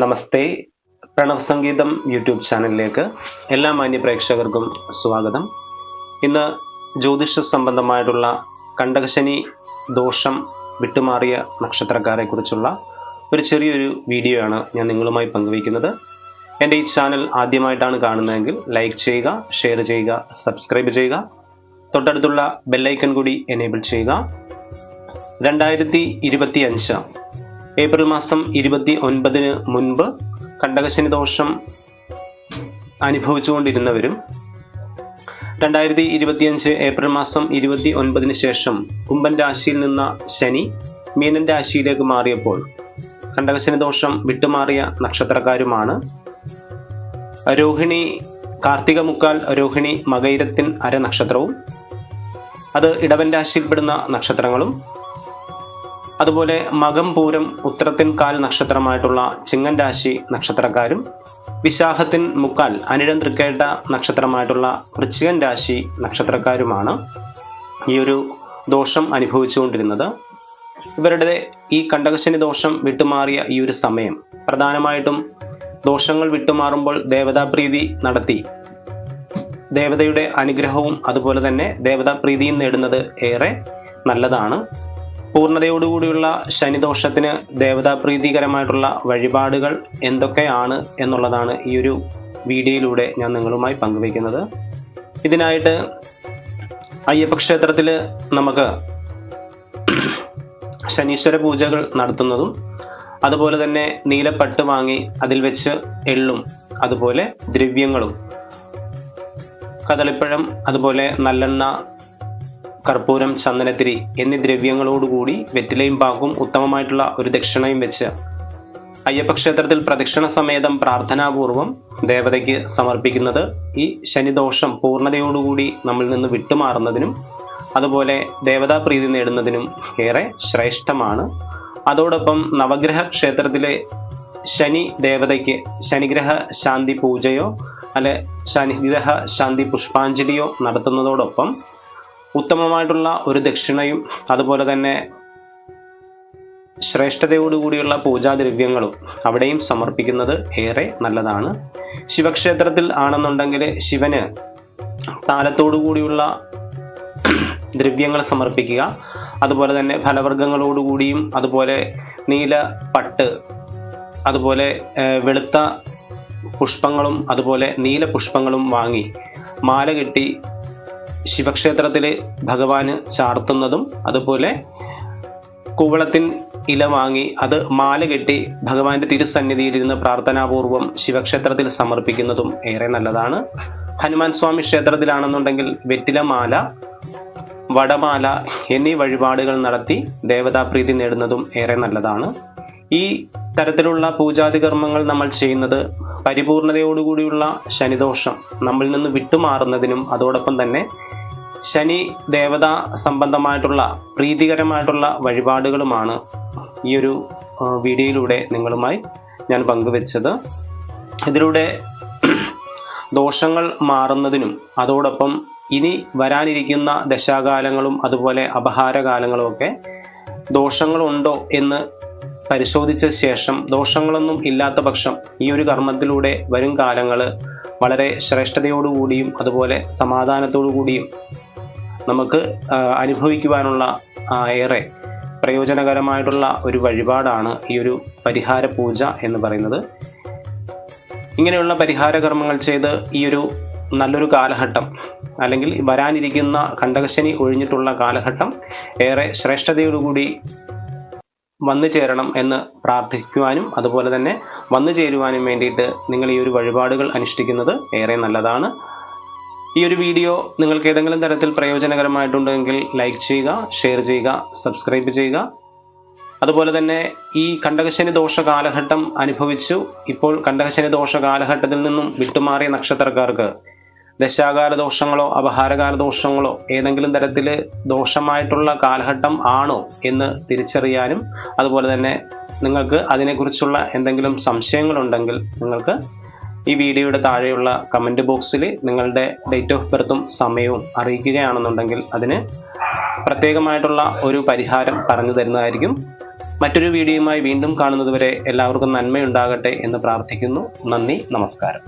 നമസ്തേ. പ്രണവ് സംഗീതം യൂട്യൂബ് ചാനലിലേക്ക് എല്ലാ മാന്യ പ്രേക്ഷകർക്കും സ്വാഗതം. ഇന്ന് ജ്യോതിഷ സംബന്ധമായിട്ടുള്ള കണ്ടകശനി ദോഷം വിട്ടുമാറിയ നക്ഷത്രക്കാരെ കുറിച്ചുള്ള ഒരു ചെറിയൊരു വീഡിയോ ആണ് ഞാൻ നിങ്ങളുമായി പങ്കുവയ്ക്കുന്നത്. എന്റെ ഈ ചാനൽ ആദ്യമായിട്ടാണ് കാണുന്നതെങ്കിൽ ലൈക്ക് ചെയ്യുക ഷെയർ ചെയ്യുക സബ്സ്ക്രൈബ് ചെയ്യുക. തൊട്ടടുത്തുള്ള ബെല്ലൈക്കൺ കൂടി എനേബിൾ ചെയ്യുക. രണ്ടായിരത്തി ഇരുപത്തി അഞ്ച് ഏപ്രിൽ മാസം ഇരുപത്തി ഒൻപതിന് മുൻപ് കണ്ടകശനി ദോഷം അനുഭവിച്ചുകൊണ്ടിരുന്നവരും രണ്ടായിരത്തി ഇരുപത്തിയഞ്ച് ഏപ്രിൽ മാസം ഇരുപത്തി ഒൻപതിന് ശേഷം കുംഭൻ രാശിയിൽ നിന്ന ശനി മീനൻ രാശിയിലേക്ക് മാറിയപ്പോൾ കണ്ടകശനി ദോഷം വിട്ടുമാറിയ നക്ഷത്രക്കാരുമാണ്. രോഹിണി കാർത്തിക മുക്കാൽ രോഹിണി മകൈരത്തിൻ അര നക്ഷത്രവും അത് ഇടവൻ രാശിയിൽപ്പെടുന്ന നക്ഷത്രങ്ങളും അതുപോലെ മകം പൂരം ഉത്രത്തിൻ കാൽ നക്ഷത്രമായിട്ടുള്ള ചിങ്ങൻ രാശി നക്ഷത്രക്കാരും വിശാഖത്തിൻ മുക്കാൽ അനിഴം തൃക്കേട്ട നക്ഷത്രമായിട്ടുള്ള വൃശ്ചികൻ രാശി നക്ഷത്രക്കാരുമാണ് ഈ ഒരു ദോഷം അനുഭവിച്ചുകൊണ്ടിരുന്നത്. ഇവരുടെ ഈ കണ്ടകശനി ദോഷം വിട്ടുമാറിയ ഈ ഒരു സമയം പ്രധാനമായിട്ടും ദോഷങ്ങൾ വിട്ടുമാറുമ്പോൾ ദേവതാപ്രീതി നടത്തി. ദേവതയുടെ അനുഗ്രഹവും അതുപോലെ തന്നെ ദേവതാപ്രീതിയും നേടുന്നത് ഏറെ നല്ലതാണ്. പൂർണതയോടുകൂടിയുള്ള ശനിദോഷത്തിന് ദേവതാപ്രീതികരമായിട്ടുള്ള വഴിപാടുകൾ എന്തൊക്കെയാണ് എന്നുള്ളതാണ് ഈ ഒരു വീഡിയോയിലൂടെ ഞാൻ നിങ്ങളുമായി പങ്കുവയ്ക്കുന്നത്. ഇതിനായിട്ട് അയ്യപ്പ ക്ഷേത്രത്തിൽ നമുക്ക് ശനീശ്വര പൂജകൾ നടത്തുന്നതും അതുപോലെ തന്നെ നീലപ്പട്ട് വാങ്ങി അതിൽ വെച്ച് എള്ളും അതുപോലെ ദ്രവ്യങ്ങളും കദളിപ്പഴം അതുപോലെ നല്ലെണ്ണ കർപ്പൂരം ചന്ദനത്തിരി എന്നീ ദ്രവ്യങ്ങളോടുകൂടി വെറ്റിലയും പാക്കും ഉത്തമമായിട്ടുള്ള ഒരു ദക്ഷിണയും വെച്ച് അയ്യപ്പക്ഷേത്രത്തിൽ പ്രദക്ഷിണ സമേതം പ്രാർത്ഥനാപൂർവം ദേവതയ്ക്ക് സമർപ്പിക്കുന്നത് ഈ ശനിദോഷം പൂർണതയോടുകൂടി നമ്മിൽ നിന്ന് വിട്ടുമാറുന്നതിനും അതുപോലെ ദേവതാപ്രീതി നേടുന്നതിനും ഏറെ ശ്രേഷ്ഠമാണ്. അതോടൊപ്പം നവഗ്രഹ ക്ഷേത്രത്തിലെ ശനി ദേവതയ്ക്ക് ശനിഗ്രഹ ശാന്തി പൂജയോ അല്ലെ ശനിഗ്രഹ ശാന്തി പുഷ്പാഞ്ജലിയോ നടത്തുന്നതോടൊപ്പം ഉത്തമമായിട്ടുള്ള ഒരു ദക്ഷിണയും അതുപോലെ തന്നെ ശ്രേഷ്ഠതയോടുകൂടിയുള്ള പൂജാദ്രവ്യങ്ങളും അവിടെയും സമർപ്പിക്കുന്നത് ഏറെ നല്ലതാണ്. ശിവക്ഷേത്രത്തിൽ ആണെന്നുണ്ടെങ്കിൽ ശിവന് താലത്തോടു കൂടിയുള്ള ദ്രവ്യങ്ങൾ സമർപ്പിക്കുക. അതുപോലെ തന്നെ ഫലവർഗങ്ങളോടുകൂടിയും അതുപോലെ നീല പട്ട് അതുപോലെ വെളുത്ത പുഷ്പങ്ങളും അതുപോലെ നീല പുഷ്പങ്ങളും വാങ്ങി മാല കെട്ടി ശിവക്ഷേത്രത്തിൽ ഭഗവാന് ചാർത്തുന്നതും അതുപോലെ കുവളത്തിൻ ഇല വാങ്ങി അത് മാല കെട്ടി ഭഗവാന്റെ തിരുസന്നിധിയിലിരുന്ന് പ്രാർത്ഥനാപൂർവം ശിവക്ഷേത്രത്തിൽ സമർപ്പിക്കുന്നതും ഏറെ നല്ലതാണ്. ഹനുമാൻ സ്വാമി ക്ഷേത്രത്തിലാണെന്നുണ്ടെങ്കിൽ വെറ്റിലമാല വടമാല എന്നീ വഴിപാടുകൾ നടത്തി ദേവതാപ്രീതി നേടുന്നതും ഏറെ നല്ലതാണ്. ഈ തരത്തിലുള്ള പൂജാതി കർമ്മങ്ങൾ നമ്മൾ ചെയ്യുന്നത് പരിപൂർണതയോടുകൂടിയുള്ള ശനിദോഷം നമ്മിൽ നിന്ന് വിട്ടുമാറുന്നതിനും അതോടൊപ്പം തന്നെ ശനി ദേവതാ സംബന്ധമായിട്ടുള്ള പ്രീതികരമായിട്ടുള്ള വഴിപാടുകളുമാണ് ഈ ഒരു വീഡിയോയിലൂടെ നിങ്ങളുമായി ഞാൻ പങ്കുവെച്ചത്. ഇതിലൂടെ ദോഷങ്ങൾ മാറുന്നതിനും അതോടൊപ്പം ഇനി വരാനിരിക്കുന്ന ദശാകാലങ്ങളും അതുപോലെ അപഹാരകാലങ്ങളും ഒക്കെ ദോഷങ്ങളുണ്ടോ എന്ന് പരിശോധിച്ച ശേഷം ദോഷങ്ങളൊന്നും ഇല്ലാത്ത പക്ഷം ഈ ഒരു കർമ്മത്തിലൂടെ വരും കാലങ്ങൾ വളരെ ശ്രേഷ്ഠതയോടുകൂടിയും അതുപോലെ സമാധാനത്തോടു കൂടിയും നമുക്ക് അനുഭവിക്കുവാനുള്ള ഏറെ പ്രയോജനകരമായിട്ടുള്ള ഒരു വഴിപാടാണ് ഈ ഒരു പരിഹാര പൂജ എന്ന് പറയുന്നത്. ഇങ്ങനെയുള്ള പരിഹാര കർമ്മങ്ങൾ ചെയ്ത് ഈ ഒരു നല്ലൊരു കാലഘട്ടം അല്ലെങ്കിൽ വരാനിരിക്കുന്ന കണ്ടകശനി ഒഴിഞ്ഞിട്ടുള്ള കാലഘട്ടം ഏറെ ശ്രേഷ്ഠതയോടുകൂടി വന്നു ചേരണം എന്ന് പ്രാർത്ഥിക്കുവാനും അതുപോലെ തന്നെ വന്നു ചേരുവാനും വേണ്ടിയിട്ട് നിങ്ങൾ ഈ ഒരു വഴിപാടുകൾ അനുഷ്ഠിക്കുന്നത് ഏറെ നല്ലതാണ്. ഈ ഒരു വീഡിയോ നിങ്ങൾക്ക് ഏതെങ്കിലും തരത്തിൽ പ്രയോജനകരമായിട്ടുണ്ടെങ്കിൽ ലൈക്ക് ചെയ്യുക ഷെയർ ചെയ്യുക സബ്സ്ക്രൈബ് ചെയ്യുക. അതുപോലെ തന്നെ ഈ കണ്ടകശനി ദോഷ കാലഘട്ടം അനുഭവിച്ചു. ഇപ്പോൾ കണ്ടകശനി ദോഷ കാലഘട്ടത്തിൽ നിന്നും വിട്ടുമാറിയ നക്ഷത്രക്കാർക്ക് ദശാകാല ദോഷങ്ങളോ അപഹാരകാല ദോഷങ്ങളോ ഏതെങ്കിലും തരത്തിൽ ദോഷമായിട്ടുള്ള കാലഘട്ടം ആണോ എന്ന് തിരിച്ചറിയാനും അതുപോലെ തന്നെ നിങ്ങൾക്ക് അതിനെക്കുറിച്ചുള്ള എന്തെങ്കിലും സംശയങ്ങളുണ്ടെങ്കിൽ നിങ്ങൾക്ക് ഈ വീഡിയോയുടെ താഴെയുള്ള കമന്റ് ബോക്സിൽ നിങ്ങളുടെ ഡേറ്റ് ഓഫ് ബർത്തും സമയവും അറിയിക്കുകയാണെന്നുണ്ടെങ്കിൽ അതിന് പ്രത്യേകമായിട്ടുള്ള ഒരു പരിഹാരം പറഞ്ഞു തരുന്നതായിരിക്കും. മറ്റൊരു വീഡിയോയുമായി വീണ്ടും കാണുന്നതുവരെ എല്ലാവർക്കും നന്മയുണ്ടാകട്ടെ എന്ന് പ്രാർത്ഥിക്കുന്നു. നന്ദി നമസ്കാരം.